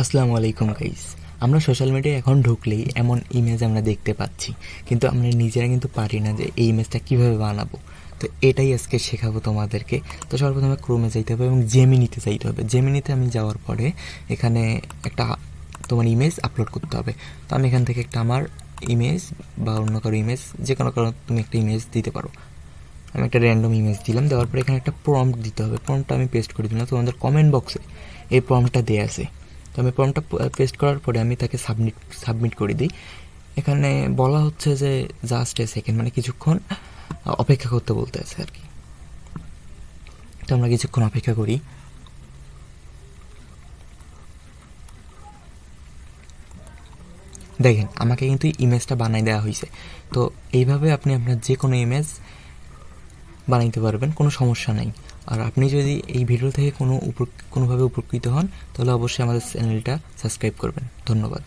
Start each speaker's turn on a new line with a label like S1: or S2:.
S1: আসসালামু আলাইকুম গাইস আমরা সোশ্যাল মিডিয়ায় এখন ঢুকলেই এমন ইমেজ আমরা দেখতে পাচ্ছি। কিন্তু আমরা নিজেরা কিন্তু পারি না যে এই ইমেজটা কীভাবে বানাবো। তো এটাই আজকে শেখাবো তোমাদেরকে। তো সর্বপ্রথমে ক্রোমে যাইতে হবে এবং জেমিনিতে যাইতে হবে। জেমিনিতে আমি যাওয়ার পরে এখানে একটা তোমার ইমেজ আপলোড করতে হবে। তো আমি এখান থেকে একটা আমার ইমেজ বা অন্য কারও ইমেজ যে কোনো কারও তুমি একটা ইমেজ দিতে পারো। আমি একটা র্যান্ডম ইমেজ দিলাম, দেওয়ার পরে এখানে একটা প্রম্পট দিতে হবে। প্রম্পটটা আমি পেস্ট করে দিলাম। তোমাদের কমেন্ট বক্সে এই প্রম্পটটা দেওয়া আছে। তো আমি প্রম্পটটা পেস্ট করার পরে আমি তাকে সাবমিট সাবমিট করে দিই। এখানে বলা হচ্ছে যে জাস্ট এ সেকেন্ড মানে কিছুক্ষণ অপেক্ষা করতে বলতে আছে আর কি। তো আমরা কিছুক্ষণ অপেক্ষা করি। দেখেন, আমাকে কিন্তু ইমেজটা বানাই দেওয়া হয়েছে তো এইভাবে আপনি আপনার যে কোনো ইমেজ বানাইতে পারবেন, কোনো সমস্যা নেই। আর আপনি যদি এই ভিডিও থেকে কোনো কোনোভাবে উপকৃত হন, তাহলে অবশ্যই আমাদের চ্যানেলটা সাবস্ক্রাইব করবেন। ধন্যবাদ।